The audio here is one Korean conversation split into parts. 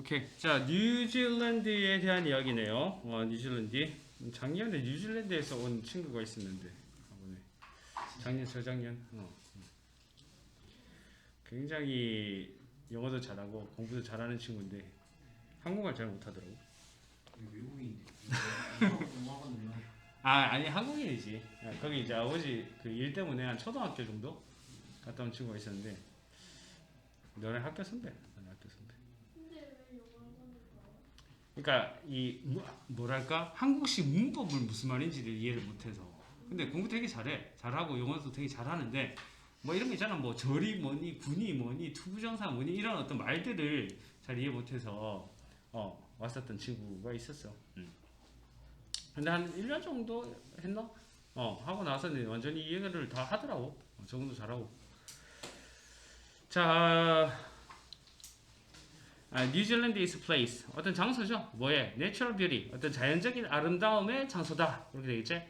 오케이. 자, 뉴질랜드에 대한 이야기네요. 와, 뉴질랜드. 작년에 뉴질랜드에서 온 친구가 있었는데. 작년, 저작년. 어. 굉장히 영어도 잘하고 공부도 잘하는 친구인데 한국말 잘 못하더라고. 공학원을요 아, 아니 한국인이지. 아, 거기 이제 아버지 그 일 때문에 한 초등학교 정도 갔다 온 친구가 있었는데. 너네 학교 선배. 그러니까 이 뭐- 뭐랄까? 한국식 문법을 무슨 말인지를 이해를 못해서. 근데 공부 되게 잘해. 잘하고 영어도 되게 잘하는데 뭐 이런 거 있잖아. 뭐 절이 뭐니 군이 뭐니 투부정사 뭐니 이런 어떤 말들을 잘 이해 못해서 어 왔었던 친구가 있었어. 음. 근데 한 1년 정도 했나? 어 하고 나서는 완전히 이해를 다 하더라고. 어, 적응도 잘하고. 자 아, 뉴질랜드 is place. 어떤 장소죠? 뭐에? Natural beauty. 어떤 자연적인 아름다움의 장소다. 이렇게 되겠지?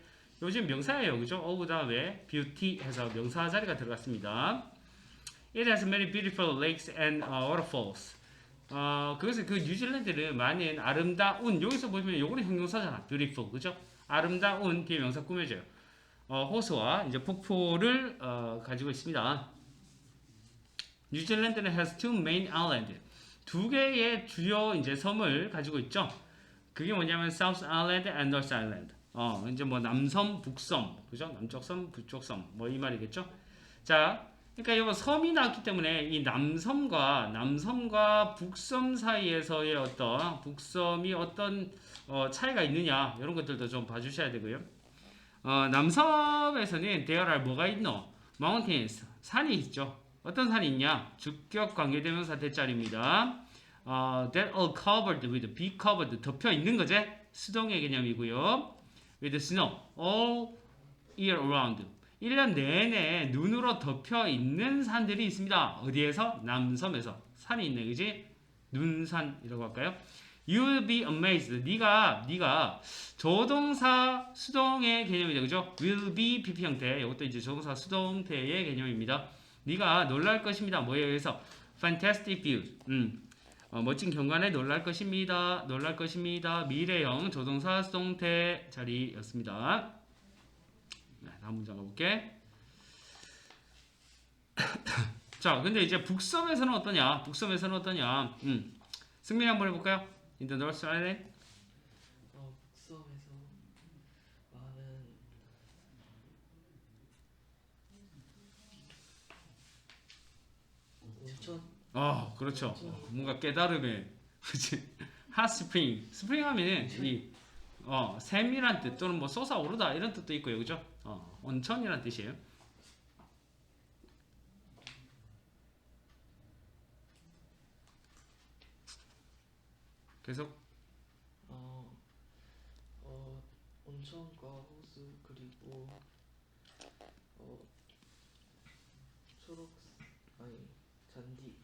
요즘 명사예요. 그죠? Of 다음에 beauty 해서 명사 자리가 들어갔습니다. It has many beautiful lakes and uh, waterfalls. 어 그것은 그 뉴질랜드는 많은 아름다운 여기서 보시면 요거는 형용사잖아. beautiful. 그죠? 아름다운 뒤에 명사 꾸며져요. 어, 호수와 이제 폭포를 어, 가지고 있습니다. 뉴질랜드는 has two main islands 두 개의 주요 이제 섬을 가지고 있죠. 그게 뭐냐면 South Island and North Island. 어, 이제 뭐 남섬, 북섬, 그죠? 남쪽 섬, 북쪽 섬, 뭐 이 말이겠죠. 자, 그러니까 이거 섬이 나왔기 때문에 이 남섬과 남섬과 북섬 사이에서의 어떤 북섬이 어떤 어, 차이가 있느냐 이런 것들도 좀 봐주셔야 되고요. 어, 남섬에서는 are 뭐가 있노? Mountains 산이 있죠. 어떤 산이 있냐? 주격 관계대명사 대자리입니다. 어, that all covered with be covered 덮여 있는 거지. 수동의 개념이고요. with snow all year around. 1년 내내 눈으로 덮여 있는 산들이 있습니다. 어디에서? 남섬에서. 산이 있네. 그지? 눈산이라고 할까요? You will be amazed. 네가 네가 조동사 수동의 개념이죠. 그죠? will be PP 형태. 이것도 이제 조동사 수동태의 개념입니다. 네가 놀랄 것입니다. 뭐에 의해서? fantastic views. 음. 어, 멋진 경관에 놀랄 것입니다. 놀랄 것입니다. 미래형 조동사 수동태 자리였습니다. 네, 다음 문장 가볼게. 자, 근데 이제 북섬에서는 어떠냐? 북섬에서는 어떠냐? 음. 승민이 한번 해볼까요? In the North Island. 어, 북섬에서 많은 아, 그렇죠. 어, 뭔가 깨달음의 그치? 핫스프링. 스프링 하면 이 어, 샘이란 뜻 또는 뭐 솟아오르다 이런 뜻도 있고요. 그죠? 어, 온천이란 뜻이에요. 계속 어, 어, 온천과 호수 그리고 어, 초록 아니 잔디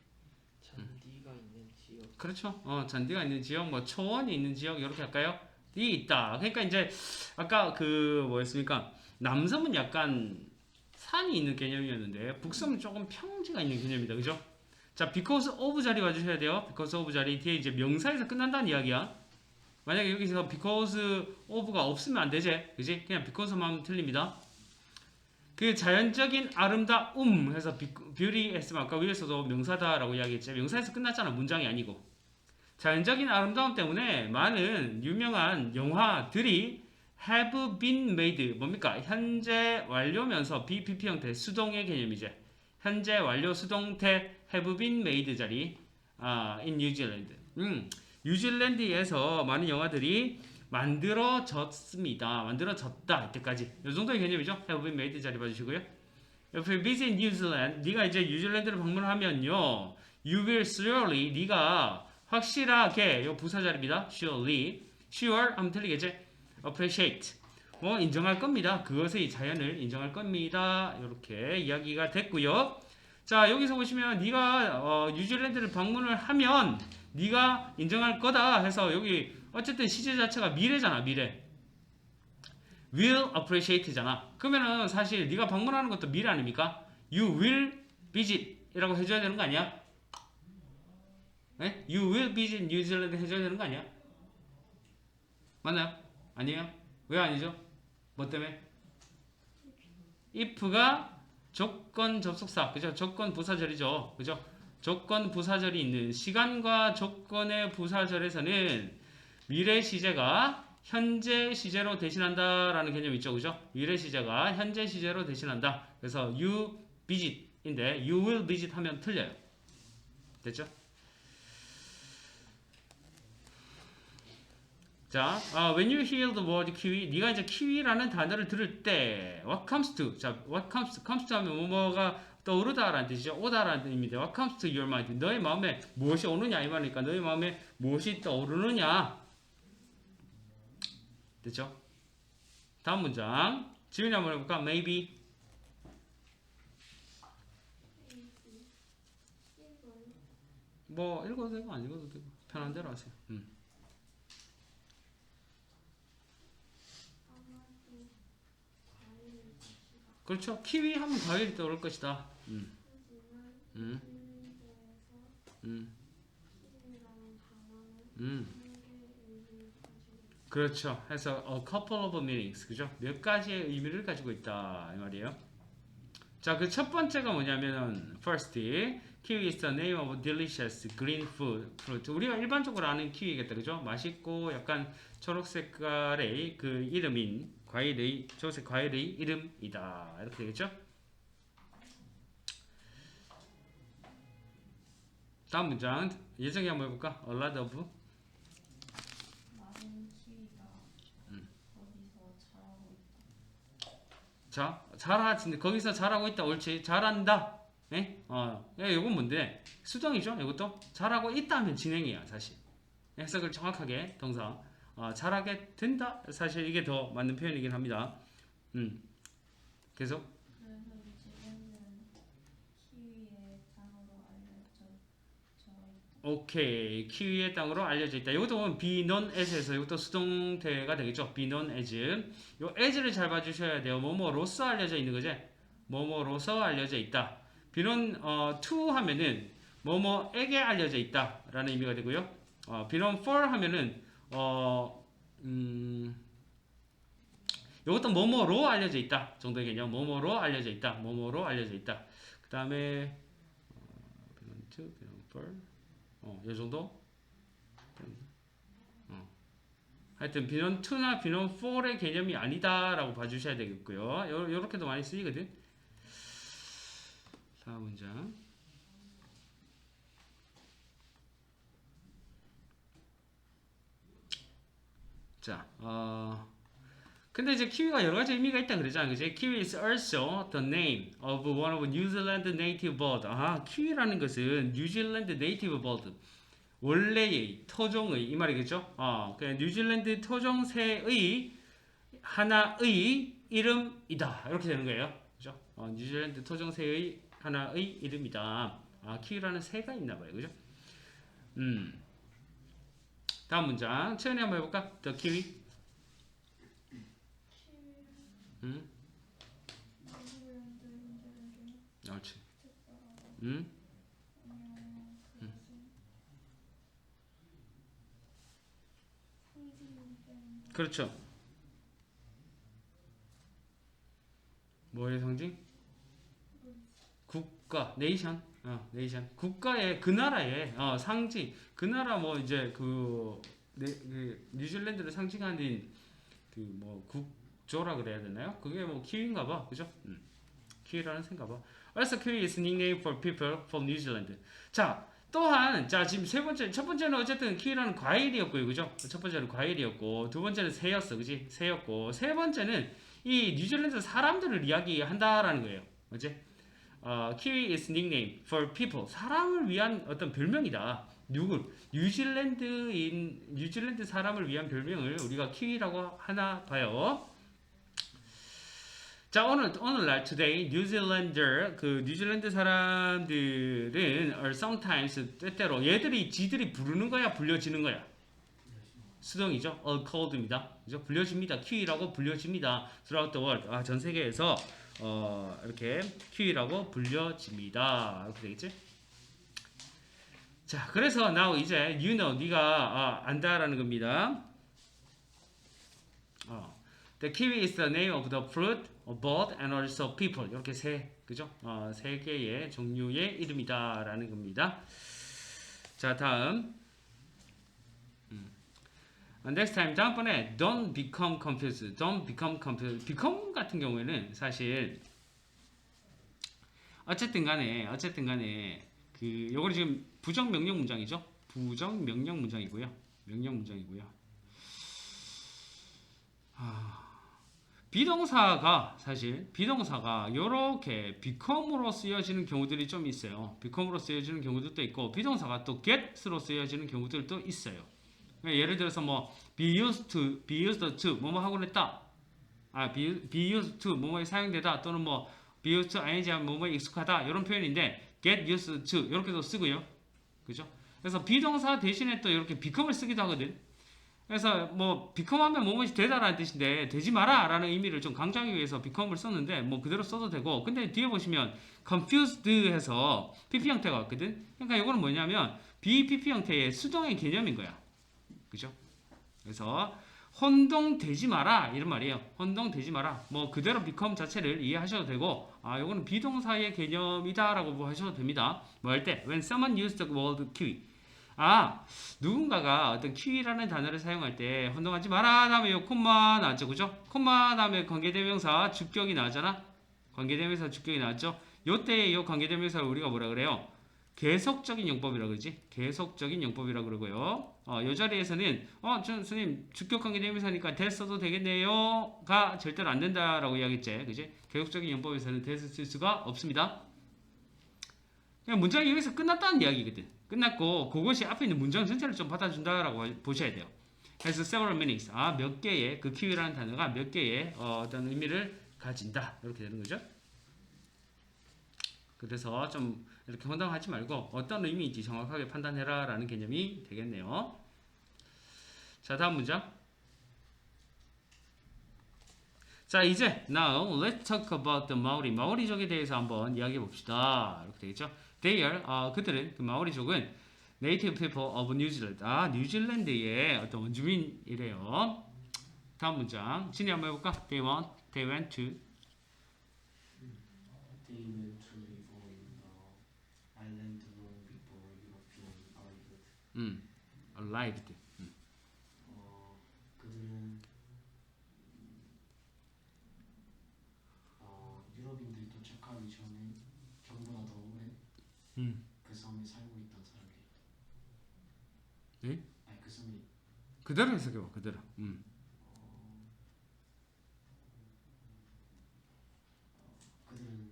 잔디가 있는 지역 그렇죠. 어, 잔디가 있는 지역, 뭐 초원이 있는 지역 이렇게 할까요? 이 있다. 그러니까 이제 아까 그 뭐였습니까? 남섬은 약간 산이 있는 개념이었는데 북섬은 조금 평지가 있는 개념이다. 그죠? 자, because of 자리 와주셔야 돼요. because of 자리 뒤에 이제 명사에서 끝난다는 이야기야. 만약에 여기서 because of가 없으면 안 되지. 그지? 그냥 because만 틀립니다. 그 자연적인 아름다움 해서 beauty 했으면 아까 위에서도 명사다라고 이야기했죠. 명사에서 끝났잖아. 문장이 아니고. 자연적인 아름다움 때문에 많은 유명한 영화들이 have been made 뭡니까? 현재 완료면서 BPP 형태 수동의 개념이죠. 현재 완료 수동태 have been made 자리 아, in New Zealand. 음, 뉴질랜드에서 많은 영화들이 만들어졌습니다. 만들어졌다 이때까지. 이 정도의 개념이죠. have been made 자리 봐주시고요. If you visit New Zealand, 네가 이제 뉴질랜드를 방문하면요, you will surely 네가 확실하게 이 부사 자리입니다. surely, sure 하면 틀리겠지? appreciate 뭐 인정할 겁니다. 그것의 자연을 인정할 겁니다. 이렇게 이야기가 됐고요. 자 여기서 보시면 네가 어, 뉴질랜드를 방문을 하면 네가 인정할 거다 해서 여기 어쨌든 시제 자체가 미래잖아 미래. will appreciate잖아. 그러면은 사실 네가 방문하는 것도 미래 아닙니까? You will visit이라고 해줘야 되는 거 아니야? 네? You will visit New Zealand 해줘야 되는 거 아니야? 맞나요? 아니에요? 왜 아니죠? 뭐 때문에? if가 조건 접속사, 그죠? 조건 부사절이죠, 그죠? 조건 부사절이 있는 시간과 조건의 부사절에서는 미래 시제가 현재 시제로 대신한다라는 개념이 있죠, 그죠? 미래 시제가 현재 시제로 대신한다. 그래서 you visit인데 you will visit 하면 틀려요. 됐죠? 자, 아, when you hear the word kiwi, 네가 이제 키위라는 단어를 들을 때, what comes to, 자, what comes comes to 하면 뭐뭐가 떠오르다라는 뜻이죠. 오다라는 뜻입니다. What comes to your mind? 너의 마음에 무엇이 오느냐 이 말이니까 너의 마음에 무엇이 떠오르느냐. 됐죠? 다음 문장. 지민이 한번 해볼까? Maybe. 뭐 읽어도 되고 안 읽어도 되고 편한 대로 하세요. 음. 그렇죠. 키위 하면 과일이 떠오를 것이다. 음. 음. 음. 음. 그렇죠. 해서 a couple of meanings. 그죠? 몇 가지의 의미를 가지고 있다. 이 말이에요. 자, 그 첫 번째가 뭐냐면 first kiwi is the name of delicious green food fruit. 우리가 일반적으로 아는 키위겠다. 그죠? 맛있고 약간 초록 색깔의 그 이름인 과일의 초록색 과일의 이름이다. 이렇게 되겠죠? 다음 문장 예정이 한번 해볼까? A lot of 많은 키위가 거기서 자라고 있다. 자, 잘하지. 거기서 잘하고 있다. 옳지. 잘한다. 예? 어, 예, 요건 뭔데? 수동이죠. 이것도 잘하고 있다 하면 진행이야, 사실. 해석을 정확하게 동사. 어, 잘하게 된다. 사실 이게 더 맞는 표현이긴 합니다. 음. 계속. 그래서 뉴질랜드는 키위의 땅으로 알려져 있다. 오케이. 키위의 땅으로 알려져 있다. 이것도 보면 be known as에서 이것도 수동태가 되겠죠. be known as. 요 as를 잘 봐주셔야 돼요. 뭐뭐로서 알려져 있는 거지. 뭐뭐로서 알려져 있다. be known 어, to 하면은 뭐뭐에게 알려져 있다라는 의미가 되고요. 어, be known for 하면은 어, 음, 이것도 뭐뭐로 알려져 있다 정도의 개념. 뭐뭐로 알려져 있다. 뭐뭐로 알려져 있다. 그 다음에 어, be known to, for 어, 요 정도? 어. 하여튼 비논 2나 비논 4의 개념이 아니다라고 봐주셔야 되겠고요. 요, 요렇게도 많이 쓰이거든. 다음 문장. 자, 어, 근데 이제 키위가 여러 가지 의미가 있다 그러잖아요. 그지? 키위 is also the name of one of New Zealand native bird. 아, 키위라는 것은 뉴질랜드 네이티브 버드. 원래의 토종의 이 말이겠죠? 어, 그 뉴질랜드 토종새의 하나의 이름이다. 이렇게 되는 거예요. 그죠? 어, 뉴질랜드 토종새의 하나의 이름이다. 아, 키위라는 새가 있나 봐요. 그죠? 음. 다음 문장. 채연이 한번 해볼까? The kiwi. 음? 인들에게 옳지. 상징이기 때문에 그렇죠. 뭐의 상징? 국가, 네이션. 어, 네이션. 국가의 그 나라의 어, 상징. 그 나라 뭐 이제 그, 네, 그 뉴질랜드를 상징하는 그 뭐 국 조라 그래야 되나요? 그게 뭐 키위인가 봐. 그죠? 음. 키위라는 새인가 봐. Also kiwi is nickname for people from New Zealand. 자, 또한 자 지금 세 번째 첫 번째는 어쨌든 키위라는 과일이었고요 그죠 첫 번째는 과일이었고 두 번째는 새였어 그지 새였고 세 번째는 이 뉴질랜드 사람들을 이야기한다라는 거예요 그지 어, 키위 is nickname for people 사람을 위한 어떤 별명이다 누구 뉴질랜드인 뉴질랜드 사람을 위한 별명을 우리가 키위라고 하나 봐요 자 오늘 오늘날 today 뉴질랜드 그 뉴질랜드 사람들은 are sometimes 때때로 얘들이 지들이 부르는 거야 불려지는 거야? 수동이죠? All called입니다. 그죠? 불려집니다. 키위라고 불려집니다. Throughout the world. 아, 전 세계에서 어, 이렇게 키위라고 불려집니다. 이렇게 되겠지? 자, 그래서 now 이제 you know 네가 아, 안다라는 겁니다. 어. The kiwi is the name of the fruit, bird, and also people. 이렇게 세 그죠? 어, 세 개의 종류의 이름이다라는 겁니다. 자, 다음. 음. 어, next time 다음번에 don't become confused. don't become confused. become 같은 경우에는 사실 어쨌든 간에 어쨌든 간에 그 요거는 지금 부정 명령 문장이죠. 부정 명령 문장이고요. 명령 문장이고요. 아, 비동사가 사실 비동사가 요렇게 become으로 쓰여지는 경우들이 좀 있어요. become으로 쓰여지는 경우들도 있고 비동사가 또 get으로 쓰여지는 경우들도 있어요. 그러니까 예를 들어서 뭐 be used to, be used to 뭐뭐 하곤 했다. 아, be, be used to 뭐뭐에 사용되다 또는 뭐 be used to ing 하면 뭐뭐에 익숙하다 이런 표현인데 get used to 이렇게도 쓰고요. 그죠? 그래서 비동사 대신에 또 이렇게 become을 쓰기도 하거든. 그래서 뭐 become하면 뭐뭐이 되다라는 뜻인데 되지 마라라는 의미를 좀 강조하기 위해서 become을 썼는데 뭐 그대로 써도 되고 근데 뒤에 보시면 confused해서 PP 형태가 왔거든. 그러니까 이거는 뭐냐면 BPP 형태의 수동의 개념인 거야. 그죠? 그래서 혼동되지 마라 이런 말이에요. 혼동되지 마라. 뭐 그대로 become 자체를 이해하셔도 되고 아 이거는 비동사의 개념이다 라고 뭐 하셔도 됩니다. 뭐 할 때 when someone used the word kiwi 아 누군가가 어떤 키위라는 단어를 사용할 때 혼동하지 마라 다음에 요. 콤마 나왔죠. 그죠? 콤마 다음에 관계대명사 주격이 나왔잖아. 관계대명사 주격이 나왔죠. 요때 요 관계대명사를 우리가 뭐라 그래요? 계속적인 용법이라 그러지. 계속적인 용법이라 그러고요. 어, 요 자리에서는 어, 전 선생님 주격 관계대명사니까 됐어도 되겠네요 가 절대로 안 된다라고 이야기했지. 그지? 계속적인 용법에서는 됐을 쓸 수가 없습니다. 그냥 문장이 여기서 끝났다는 이야기거든 끝났고 그것이 앞에 있는 문장 전체를 좀 받아준다라고 보셔야 돼요. 그래서 several meanings 아 몇 개의 그 키위라는 단어가 몇 개의 어, 어떤 의미를 가진다 이렇게 되는 거죠. 그래서 좀 이렇게 혼동하지 말고 어떤 의미인지 정확하게 판단해라 라는 개념이 되겠네요. 자 다음 문장. 자 이제 now let's talk about the Maori 마오리족에 대해서 한번 이야기해 봅시다. 이렇게 되겠죠. They are 어, 그들은 그 마오리족은 native people of New Zealand 아 뉴질랜드의 어떤 원주민이래요. 다음 문장 진이 한번 해볼까? They want they went to They went to live on the island long before European arrived. 음 arrived 음. 어, 그들은 어, 유럽인들이 도착하기 전에 전보다 더 오래 음. 그 섬에 살고 있던 사람들이. 예? 아니 그 섬이 그대로 해석해봐 그대로. 음. 그들은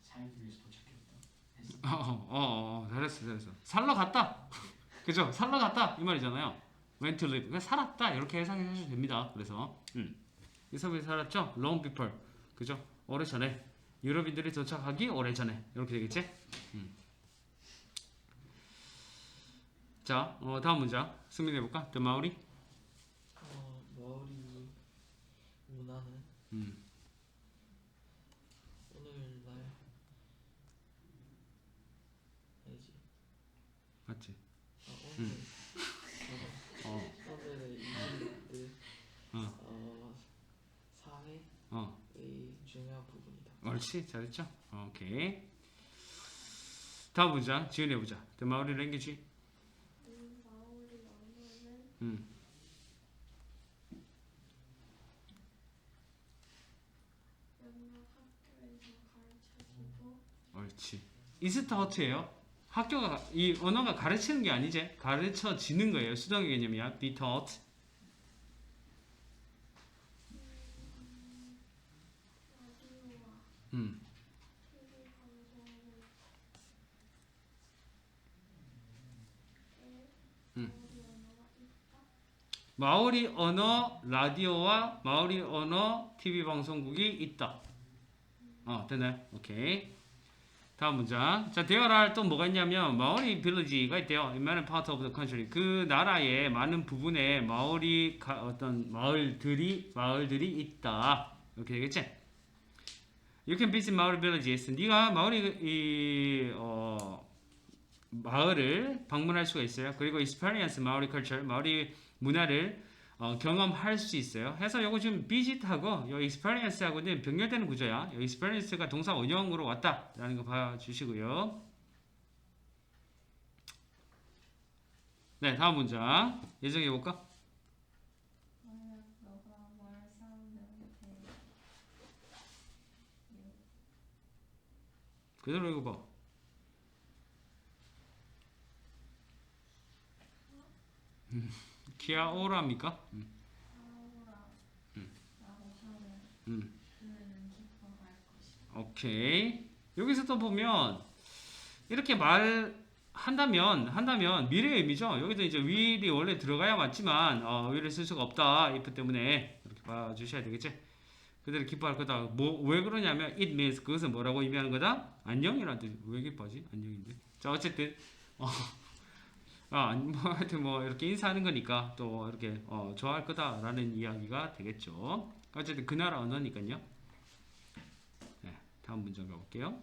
살기 위해서 도착했다. 했어. 어, 어, 어, 어, 잘했어, 잘했어. 살러 갔다. 그죠? 살러 갔다. 이 말이잖아요. went to live. 그러니까 살았다. 이렇게 해석하셔도 됩니다. 그래서, 음. 이 섬에 살았죠? long before. 그죠? 오래 전에. 유럽인들이 도착하기 오래 전에. 이렇게 되겠지? 음. 자, 어, 다음 문장. 승민해 볼까? The Maori? 어, 마오리 문화는 음. 오늘날 아니지 맞지? 아, 오늘 어, 오늘의 이집트 어. 어, 사회의 어. 중요한 부분이다. 옳지. 잘했죠? 오케이. 다음 문장. 지은해 보자. The Maori language? 이 마오리 언어는 음. 옳지. 이스타우트예요. 학교가 이 언어가 가르치는 게 아니지. 가르쳐지는 거예요. 수동의 개념이야. be taught. 라디오와 음. 음. 마오리 언어 라디오와 마오리 언어 TV 방송국이 있다. 어, 됐나요? 오케이. 다음 문장. 자, 대화할 또 뭐가 있냐면 마오리 빌리지가 있대요. In many parts of the country. 그 나라의 많은 부분에 마오리 가, 어떤 마을들이 마을들이 있다. 이렇게 되겠지? You can visit Maori villages. 네가 마오리 이 어, 마을을 방문할 수가 있어요. 그리고 experience 마오리 culture, 마오리 문화를 어, 경험할 수 있어요. 해서 요거 지금 요 experience하고는 병렬되는 구조야. 요 experience가 동사 원형으로 왔다라는 거 봐주시고요. 네, 다음 문장 예정해 볼까? 그대로 읽어봐. 음, 하면 음. 것이다. 오케이. 여기서 또 보면 이렇게 말한다면 한다면 미래의 의미죠. 여기도 이제 will이 원래 들어가야 맞지만 어, will을 쓸 수가 없다. if 때문에 이렇게 봐주셔야 되겠지. 그대로 기뻐할 거다. 뭐 왜 그러냐면 it means 그것은 뭐라고 의미하는 거다? 안녕이라는 뜻. 왜 기뻐하지? 안녕인데. 자 어쨌든 어, 아, 뭐 하여튼 뭐 이렇게 인사하는 거니까 또 이렇게 어, 좋아할 거다라는 이야기가 되겠죠. 어쨌든 그 나라 언어니까요. 다음 문장 가볼게요.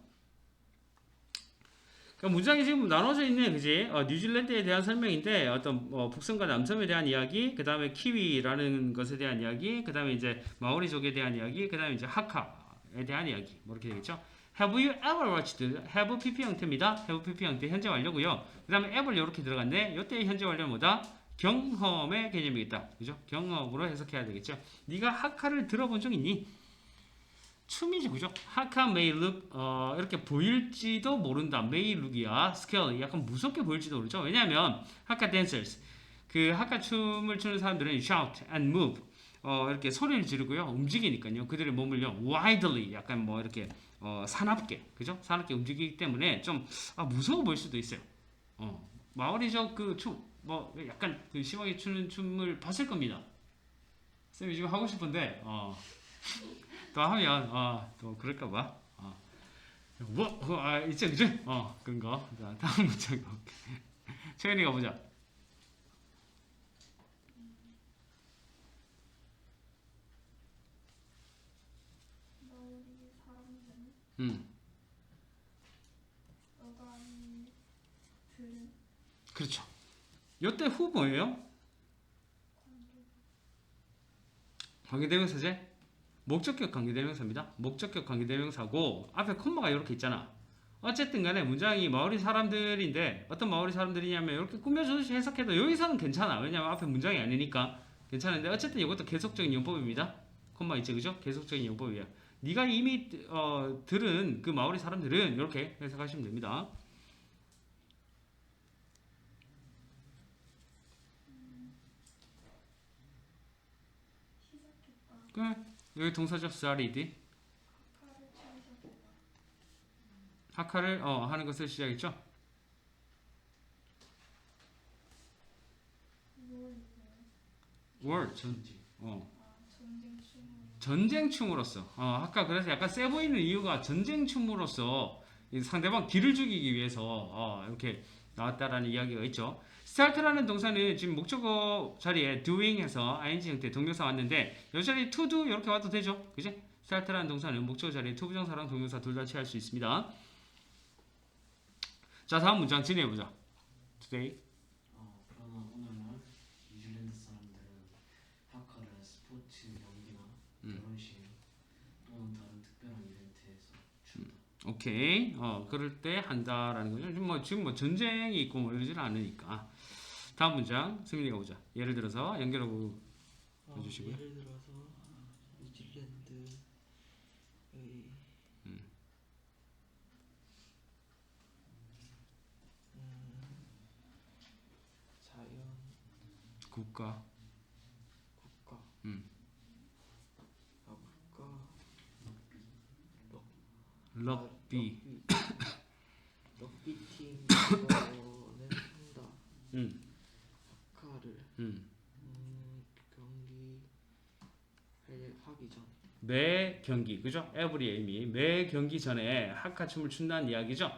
그러니까 문장이 지금 나눠져 있네, 그지? 어, 뉴질랜드에 대한 설명인데 어떤 어, 북섬과 남섬에 대한 이야기, 그 다음에 키위라는 것에 대한 이야기, 그 다음에 이제 마오리족에 대한 이야기, 그 다음에 이제 하카에 대한 이야기, 뭐 이렇게 되겠죠? Have you ever watched? Have PP 형태입니다. Have PP 형태 현재 완료고요. 그 다음에 ever 이렇게 들어갔네. 이때 현재 완료는 뭐다? 경험의 개념이겠다, 그죠? 경험으로 해석해야 되겠죠? 네가 하카를 들어본 적 있니? 춤이지 그죠? 하카 look 어, 이렇게 보일지도 모른다. look이야. scale 약간 무섭게 보일지도 모르죠. 왜냐하면 하카 dancers 그 하카 춤을 추는 사람들은 shout and move 어, 이렇게 소리를 지르고요. 움직이니까요. 그들의 몸을요 widely 약간 뭐 이렇게 어, 사납게 그죠? 사납게 움직이기 때문에 좀 아, 무서워 보일 수도 있어요. 어, 마오리족 그춤뭐 약간 그 심하게 추는 춤을 봤을 겁니다. 쌤이 지금 하고 싶은데 어. 또 하면 어, 또 그럴까 봐. 어. 뭐, 어, 아, 있죠, 그죠? 어, 그런 거. 자, 다음 문장. 최현이가 보자. 마오리 사람들은 음, 그렇죠. 요때 후 뭐예요? 관계대명사제? 목적격 관계대명사입니다. 목적격 관계대명사고 앞에 콤마가 이렇게 있잖아. 어쨌든 간에 문장이 마오리 사람들인데 어떤 마오리 사람들이냐면 이렇게 꾸며주듯이 해석해도 여기서는 괜찮아. 왜냐면 앞에 문장이 아니니까 괜찮은데 어쨌든 이것도 계속적인 용법입니다. 콤마 있죠, 그죠? 계속적인 용법이에요. 네가 이미 어, 들은 그 마오리 사람들은 이렇게 해석하시면 됩니다. 시작했다. 그 여기 동사죠, started. 하카를 어, 하는 것을 시작했죠. 뭘월 전, 어, 전쟁춤으로써 어, 아까 그래서 약간 세 보이는 이유가 전쟁춤으로써 이 상대방 기를 죽이기 위해서 어, 이렇게 나왔다라는 이야기가 있죠. start라는 동사는 지금 목적어 자리에 doing해서 ing 형태 동명사 왔는데 이 자리에 to do 이렇게 와도 되죠. 그지? start라는 동사는 목적어 자리에 to 부정사랑 동명사 둘 다 취할 수 있습니다. 자 다음 문장 진행해보자. today 어, 그러나 오늘날 뉴질랜드 사람들은 하카를 스포츠 경기나 음. 결혼식 또는 다른 특별한 이벤트에서 춘다. 오케이. 어, 그럴 때 한다라는 거죠. 지금 뭐, 지금 뭐 전쟁이 있고 뭐 이러지는 않으니까. 다음 문장, 승민이가 보자. 예를 들어서 연결하고 어, 해주시고요. 예를 들어서 뉴질랜드의 음. 음, 자연 국가, 국가 음. 아 국가 럭비, 럭비 팀에서는 한다 음, 카를 음. 음, 경기 할- 하기 전 매 경기, 그죠? 에브리의 의미. 매 경기 전에 하카 춤을 춘다는 이야기죠.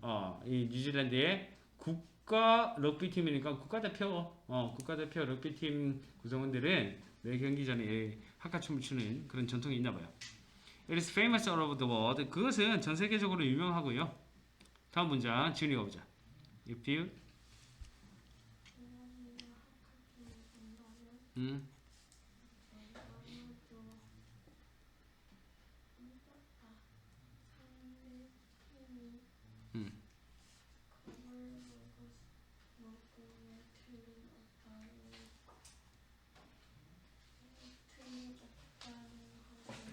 어, 이 뉴질랜드의 국가 럭비 팀이니까 국가대표, 어, 국가대표 럭비 팀 구성원들은 매 경기 전에 하카 춤을 추는 그런 전통이 있나 봐요. It is famous all over the world. 그것은 전 세계적으로 유명하고요. 다음 문장 지훈이 가 보자. if you 음, 음.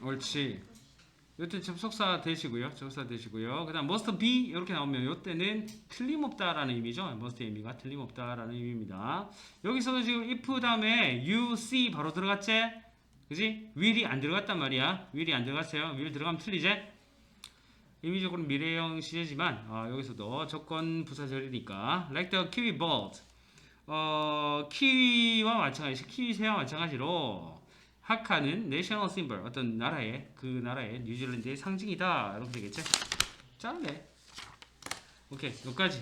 옳지. 요때 접속사 되시고요. 접속사 되시고요. 그 다음 must be 이렇게 나오면 요때는 틀림없다라는 의미죠. must 의미가 틀림없다라는 의미입니다. 여기서도 지금 if 다음에 you see 바로 들어갔지? 그지? will이 안 들어갔단 말이야. will이 안 들어갔어요. will 들어가면 틀리지? 의미적으로 미래형 시제지만 어, 여기서도 조건 부사절이니까 like the kiwi bird 어, 키위와 마찬가지 키위 새와 마찬가지로 하카는 내셔널 심벌 어떤 나라의 그 나라의 뉴질랜드의 상징이다. 이렇게 되겠죠? 잘하네. 오케이. 여기까지